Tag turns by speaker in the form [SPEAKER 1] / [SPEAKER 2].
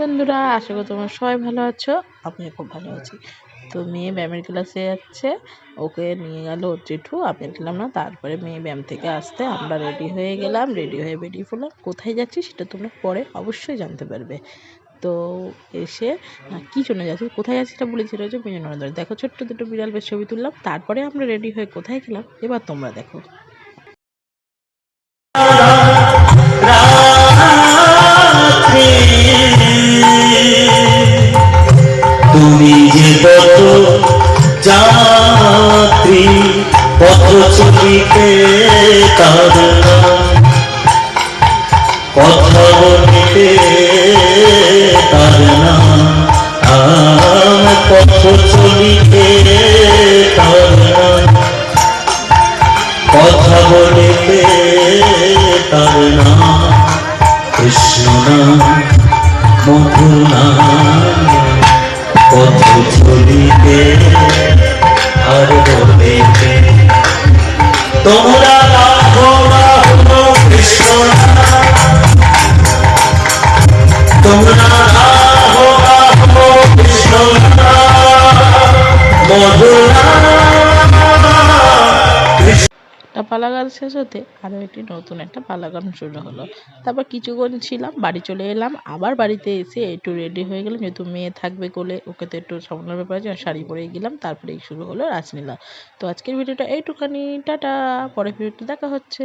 [SPEAKER 1] বন্ধুরা, আশা করি তোমরা সবাই ভালো আছো। আমিও খুব ভালো আছি। তো মেয়ে ব্যায়ামের ক্লাসে যাচ্ছে। ওকে নিয়ে গেল ওর জেঠু, আমি গেলাম না। তারপরে মেয়ে ব্যায়াম থেকে আসতে আমরা রেডি হয়ে গেলাম। রেডি হয়ে বেরিয়ে পড়লাম। কোথায় যাচ্ছি সেটা তোমরা পরে অবশ্যই জানতে পারবে। তো এসে কী জন্য যাচ্ছি? কোথায় যাচ্ছি সেটা বলেছি যে মিজন নন্দন দেখো, ছোট্ট দুটো বিড়াল বেশ ছবি তুললাম। তারপরে আমরা রেডি হয়ে কোথায় গেলাম? এবার তোমরা দেখো।
[SPEAKER 2] পত্র ছবিতে তার। কথা বলিতে তার নাম পত্র চলিতে তার কথা বলিতে তার নাম কৃষ্ণ নাম মধুর নাম পথ চলিতে তোমরা রাখো। তোমরা রাখো রাখো কৃষ্ণ নাম। মধুর
[SPEAKER 1] একটা পালা গান শেষ হতে আরও একটি নতুন একটা পালা গান শুরু হলো। তারপর কিছুক্ষণ ছিলাম, বাড়ি চলে এলাম, আবার বাড়িতে এসে একটু রেডি হয়ে গেলাম, যেহেতু মেয়ে থাকবে কোলে, ওকে তো একটু সামলানোর ব্যাপার আছে শাড়ি পরে গেলাম তারপরে শুরু হলো রাসলীলা। তো আজকের ভিডিওটা এইটুখানি, টাটা, পরের ভিডিওটা দেখা হচ্ছে।